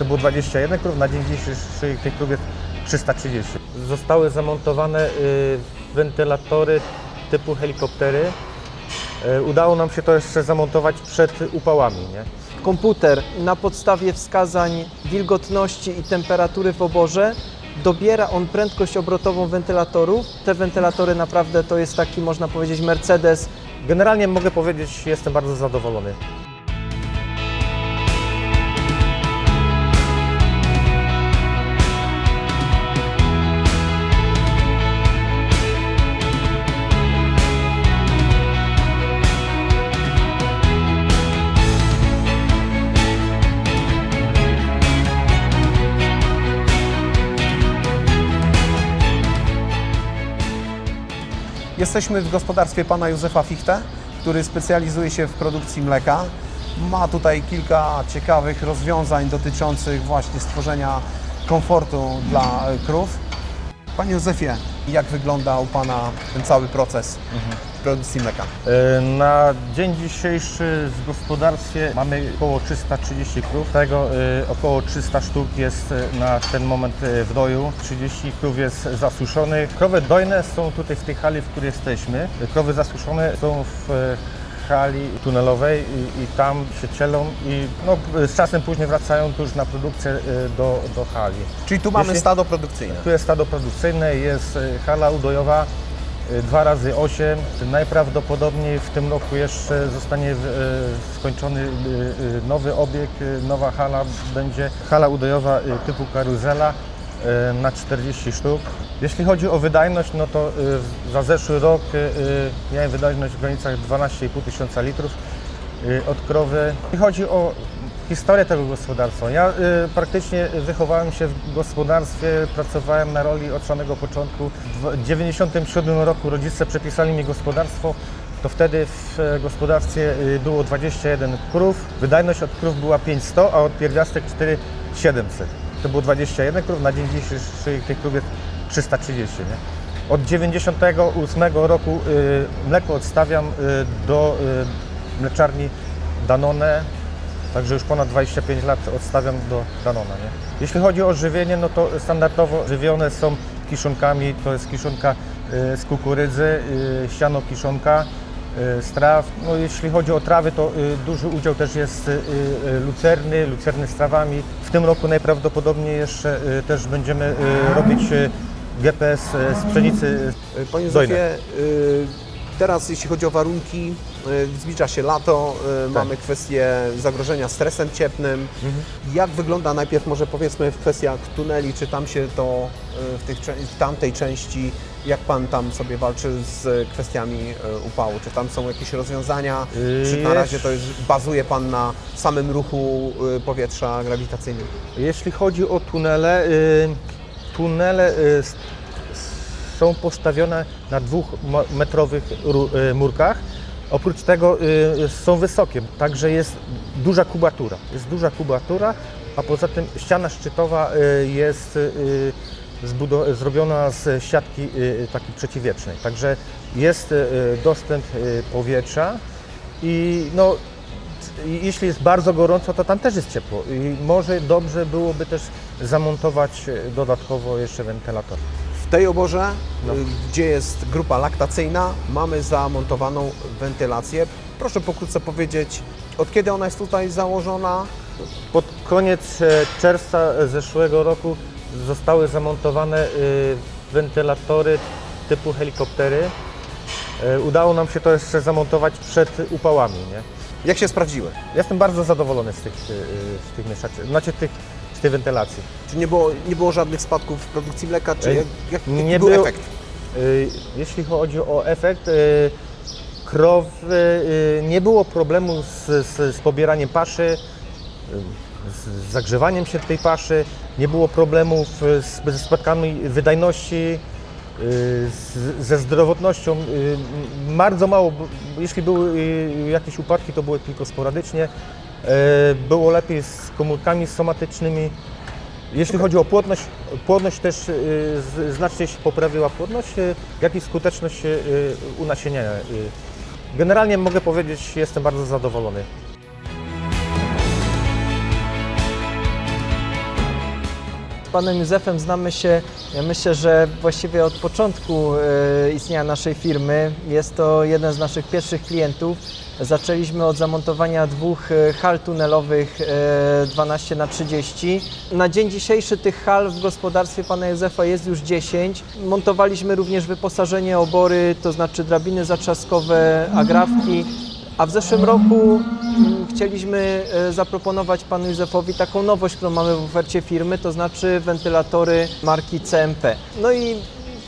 To było 21 krów, na dzień dzisiejszy tych krów jest 330. Zostały zamontowane y, wentylatory typu helikoptery. Y, Udało nam się to jeszcze zamontować przed upałami. Nie? Komputer na podstawie wskazań wilgotności i temperatury w oborze dobiera on prędkość obrotową wentylatorów. Te wentylatory naprawdę to jest taki, można powiedzieć, Mercedes Generalnie mogę powiedzieć, jestem bardzo zadowolony. Jesteśmy w gospodarstwie pana Józefa Fichte, który specjalizuje się w produkcji mleka. Ma tutaj kilka ciekawych rozwiązań dotyczących właśnie stworzenia komfortu dla krów. Panie Józefie, jak wygląda u Pana ten cały proces produkcji mleka? Y, Na dzień dzisiejszy w gospodarstwie mamy około 330 krów, tego y, około 300 sztuk jest y, na ten moment w doju, 30 krów jest zasuszonych. Krowy dojne są tutaj w tej hali, w której jesteśmy. Krowy zasuszone są w hali tunelowej i, i tam się cielą i no, z czasem później wracają tu już na produkcję y, do, do hali. Czyli tu mamy Jeśli- stado produkcyjne. Tu jest stado produkcyjne, jest y, hala udojowa 2 razy 8 Najprawdopodobniej w tym roku jeszcze zostanie y, skończony y, y, nowy obieg, y, nowa hala będzie hala udojowa y, typu karuzela y, na 40 sztuk. Jeśli chodzi o wydajność, no to y, za zeszły rok y, y, miałem wydajność w granicach 12,5 tysiąca litrów od krowy. Jeśli chodzi o historię tego gospodarstwa, ja praktycznie wychowałem się w gospodarstwie, pracowałem na roli od samego początku. W 1997 roku rodzice przepisali mi gospodarstwo, to wtedy w e, gospodarstwie było 21 krów, wydajność od krów była 500, a od pierwiastek 4700. To było 21 krów, na dzień dzisiejszy tych krów jest 330. Nie? Od 98 roku y, mleko odstawiam y, do y, mleczarni Danone, także już ponad 25 lat odstawiam do Danona. Nie? Jeśli chodzi o żywienie, no to standardowo żywione są kiszonkami, to jest kiszonka y, z kukurydzy, y, siano kiszonka, z traw. No, jeśli chodzi o trawy, to y, duży udział też jest y, y, lucerny, lucerny z trawami. W tym roku najprawdopodobniej jeszcze y, też będziemy y, robić y, GPS y, z pszenicy Panie y, teraz jeśli chodzi o warunki, y, zbliża się lato, y, mamy kwestię zagrożenia stresem cieplnym. Jak wygląda najpierw może powiedzmy w kwestiach tuneli, czy tam się to y, w, tych, w tamtej części, jak Pan tam sobie walczy z kwestiami y, upału? Czy tam są jakieś rozwiązania, czy na razie to jest, bazuje Pan na samym ruchu y, powietrza grawitacyjnym? Jeśli chodzi o tunele, y, tunele są postawione na dwumetrowych ru- y, murkach. Oprócz tego są wysokie, także jest duża kubatura. Jest duża kubatura, a poza tym ściana szczytowa jest zrobiona z siatki y, takiej przeciwwietrznej. Także jest y, dostęp y, powietrza i no, Jeśli jest bardzo gorąco, to tam też jest ciepło. I może dobrze byłoby też zamontować dodatkowo jeszcze wentylator. W tej oborze, No. y, gdzie jest grupa laktacyjna, mamy zamontowaną wentylację. Proszę pokrótce powiedzieć, od kiedy ona jest tutaj założona? Pod koniec e, czerwca zeszłego roku zostały zamontowane e, wentylatory typu helikoptery. E, Udało nam się to jeszcze zamontować przed upałami. Nie? Jak się sprawdziły? Jestem bardzo zadowolony z tych, e, z tych mieszaczy, znaczy tych, z tej wentylacji. Czy nie było, nie było żadnych spadków w produkcji mleka? Czy jak, jak, jaki nie był było- efekt? Y, Jeśli chodzi o efekt, y, krowy, y, nie było problemu z, z, z pobieraniem paszy, y, z zagrzewaniem się tej paszy, nie było problemów z, ze spadkami wydajności, z, ze zdrowotnością. m, Bardzo mało, jeśli były jakieś upadki, to były tylko sporadycznie. Było lepiej z komórkami somatycznymi. Jeśli chodzi o płodność, płodność też znacznie się poprawiła płodność, jak i skuteczność unasieniania. Generalnie mogę powiedzieć, jestem bardzo zadowolony. Panem Józefem znamy się, ja myślę, że właściwie od początku e, istnienia naszej firmy. Jest to jeden z naszych pierwszych klientów. Zaczęliśmy od zamontowania dwóch e, hal tunelowych e, 12 na 30 Na dzień dzisiejszy tych hal w gospodarstwie pana Józefa jest już 10. Montowaliśmy również wyposażenie obory, to znaczy drabiny zatrzaskowe, agrafki. A w zeszłym roku mm, chcieliśmy e, zaproponować panu Józefowi taką nowość, którą mamy w ofercie firmy, to znaczy wentylatory marki CMP. No i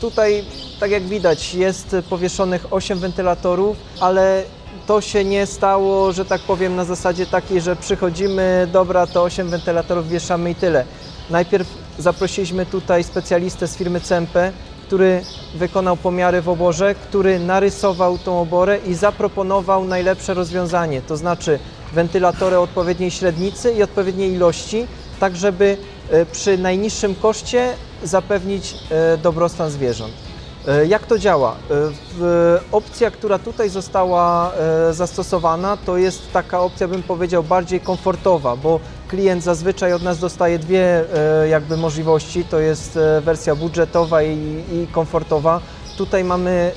tutaj, tak jak widać, jest powieszonych 8 wentylatorów, ale to się nie stało, że tak powiem, na zasadzie takiej, że przychodzimy, dobra, to 8 wentylatorów wieszamy i tyle. Najpierw zaprosiliśmy tutaj specjalistę z firmy CMP, który wykonał pomiary w oborze, który narysował tą oborę i zaproponował najlepsze rozwiązanie, to znaczy wentylatory odpowiedniej średnicy i odpowiedniej ilości, tak żeby e, przy najniższym koszcie zapewnić e, dobrostan zwierząt. E, Jak to działa? E, Opcja, która tutaj została e, zastosowana, to jest taka opcja, bym powiedział, bardziej komfortowa, bo klient zazwyczaj od nas dostaje dwie jakby możliwości, to jest wersja budżetowa i, i komfortowa. Tutaj mamy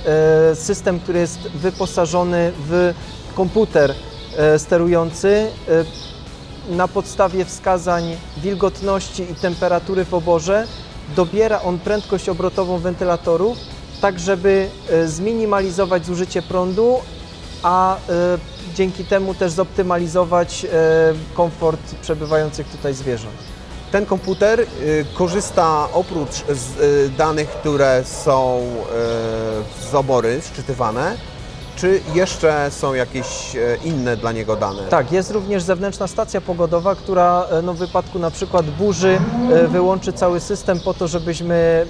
system, który jest wyposażony w komputer sterujący. Na podstawie wskazań wilgotności i temperatury w oborze dobiera on prędkość obrotową wentylatorów, tak żeby e, zminimalizować zużycie prądu, a e, dzięki temu też zoptymalizować e, komfort przebywających tutaj zwierząt. Ten komputer y, korzysta oprócz z y, danych, które są y, z obory szczytywane, czy jeszcze są jakieś y, inne dla niego dane? Tak, jest również zewnętrzna stacja pogodowa, która e, no, w wypadku na przykład burzy e, wyłączy cały system po to, żebyśmy,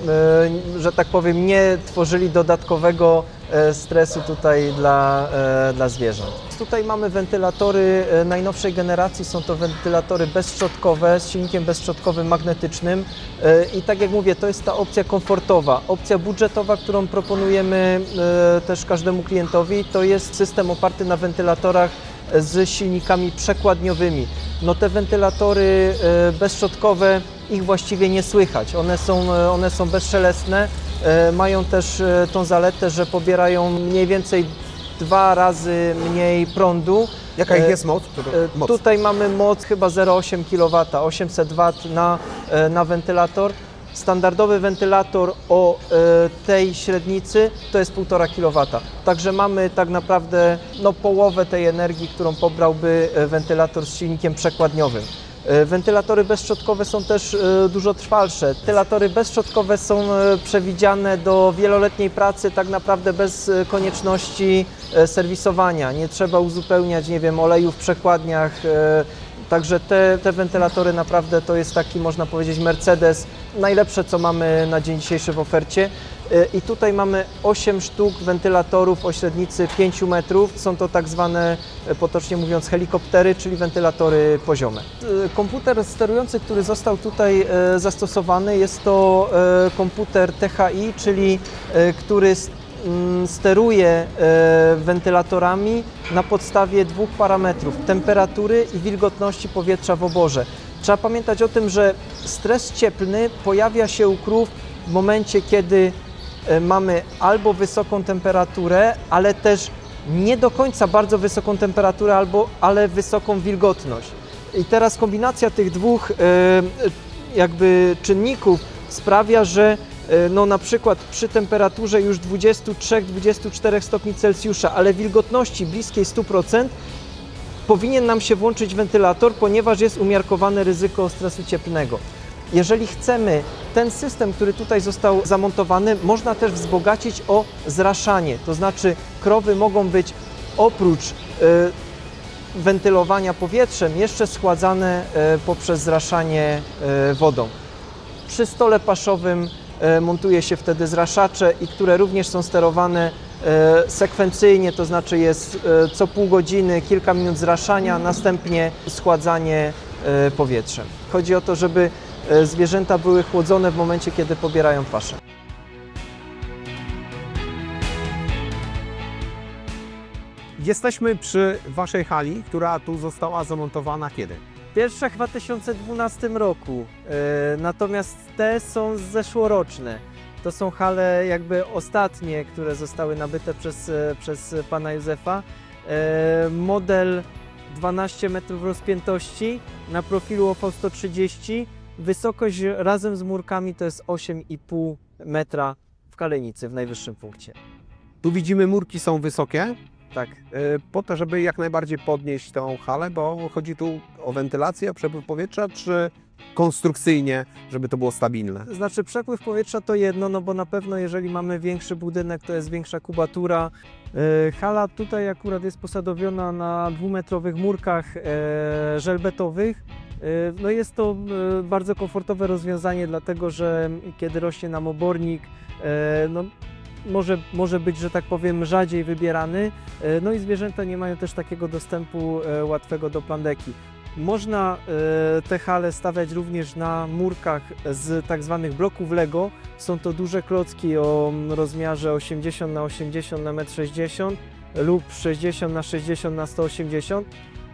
e, że tak powiem, nie tworzyli dodatkowego e, stresu tutaj dla, e, dla zwierząt. Tutaj mamy wentylatory e, najnowszej generacji, są to wentylatory bezszczotkowe z silnikiem bezszczotkowym magnetycznym E, i tak jak mówię, to jest ta opcja komfortowa. Opcja budżetowa, którą proponujemy e, też każdemu klientowi, to jest system oparty na wentylatorach z silnikami przekładniowymi. No te wentylatory e, bezszczotkowe, ich właściwie nie słychać. One są, e, one są bezszelestne, e, mają też e, tą zaletę, że pobierają mniej więcej dwa razy mniej prądu. Jaka ich E, jest moc? E, moc? Tutaj mamy moc chyba 0,8 kW, 800 W na, e, na wentylator. Standardowy wentylator o e, tej średnicy to jest 1,5 kW. Także mamy tak naprawdę no, połowę tej energii, którą pobrałby e, wentylator z silnikiem przekładniowym. E, Wentylatory bezszczotkowe są też e, dużo trwalsze. Wentylatory bezszczotkowe są e, przewidziane do wieloletniej pracy tak naprawdę bez konieczności serwisowania. Nie trzeba uzupełniać, nie wiem, oleju w przekładniach. Także te, te wentylatory naprawdę to jest taki, można powiedzieć, Mercedes. Najlepsze, co mamy na dzień dzisiejszy w ofercie. E, I tutaj mamy 8 sztuk wentylatorów o średnicy 5 metrów. Są to tak zwane, e, potocznie mówiąc, helikoptery, czyli wentylatory poziome. E, Komputer sterujący, który został tutaj e, zastosowany, jest to e, komputer THI, czyli który steruje e, wentylatorami na podstawie dwóch parametrów: temperatury i wilgotności powietrza w oborze. Trzeba pamiętać o tym, że stres cieplny pojawia się u krów w momencie, kiedy e, mamy albo wysoką temperaturę, ale też nie do końca bardzo wysoką temperaturę, albo, ale wysoką wilgotność. I teraz kombinacja tych dwóch e, jakby czynników sprawia, że no na przykład przy temperaturze już 23-24 stopni Celsjusza, ale wilgotności bliskiej 100%, powinien nam się włączyć wentylator, ponieważ jest umiarkowane ryzyko stresu cieplnego. Jeżeli chcemy ten system, który tutaj został zamontowany, można też wzbogacić o zraszanie, to znaczy krowy mogą być oprócz e, wentylowania powietrzem jeszcze schładzane e, poprzez zraszanie e, wodą. Przy stole paszowym e, montuje się wtedy zraszacze i które również są sterowane e, sekwencyjnie, to znaczy jest e, co pół godziny kilka minut zraszania, następnie schładzanie e, powietrzem. Chodzi o to, żeby e, zwierzęta były chłodzone w momencie, kiedy pobierają paszę. Jesteśmy przy Waszej hali, która tu została zamontowana kiedy? Pierwsza w 2012 roku, e, natomiast te są zeszłoroczne. To są hale jakby ostatnie, które zostały nabyte przez, e, przez pana Józefa. E, Model 12 metrów rozpiętości na profilu OV130. Wysokość razem z murkami to jest 8,5 metra w kalenicy w najwyższym punkcie. Tu widzimy murki są wysokie, Tak, po to, żeby jak najbardziej podnieść tą halę, bo chodzi tu o wentylację, o przepływ powietrza, czy konstrukcyjnie, żeby to było stabilne. Znaczy przepływ powietrza to jedno, no bo na pewno jeżeli mamy większy budynek, to jest większa kubatura. E, Hala tutaj akurat jest posadowiona na dwumetrowych murkach e, żelbetowych. E, No jest to bardzo komfortowe rozwiązanie, dlatego że kiedy rośnie nam obornik, no może, może być, że tak powiem, rzadziej wybierany. No i zwierzęta nie mają też takiego dostępu łatwego do plandeki. Można e, te hale stawiać również na murkach z tak zwanych bloków Lego. Są to duże klocki o rozmiarze 80 na 80 na 1,60 m lub 60 na 60 na 180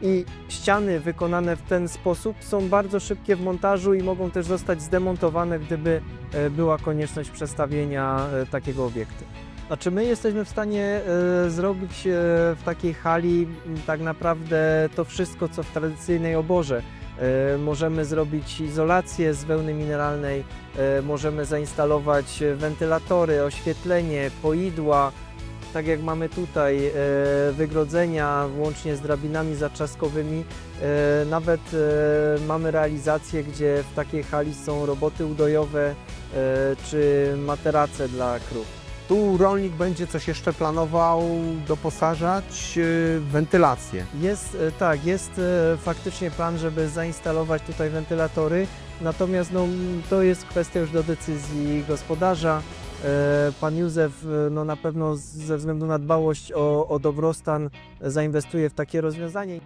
i ściany wykonane w ten sposób są bardzo szybkie w montażu i mogą też zostać zdemontowane, gdyby e, była konieczność przestawienia e, takiego obiektu. Znaczy my jesteśmy w stanie e, zrobić e, w takiej hali tak naprawdę to wszystko, co w tradycyjnej oborze. E, możemy zrobić izolację z wełny mineralnej, e, możemy zainstalować e, wentylatory, oświetlenie, poidła, tak jak mamy tutaj, e, wygrodzenia łącznie z drabinami zatrzaskowymi. E, Nawet e, mamy realizacje, gdzie w takiej hali są roboty udojowe e, czy materace dla krów. Tu rolnik będzie coś jeszcze planował doposażać e, wentylację. Jest, e, tak, jest e, faktycznie plan, żeby zainstalować tutaj wentylatory, natomiast no, to jest kwestia już do decyzji gospodarza. Pan Józef no, na pewno ze względu na dbałość o, o dobrostan zainwestuje w takie rozwiązanie.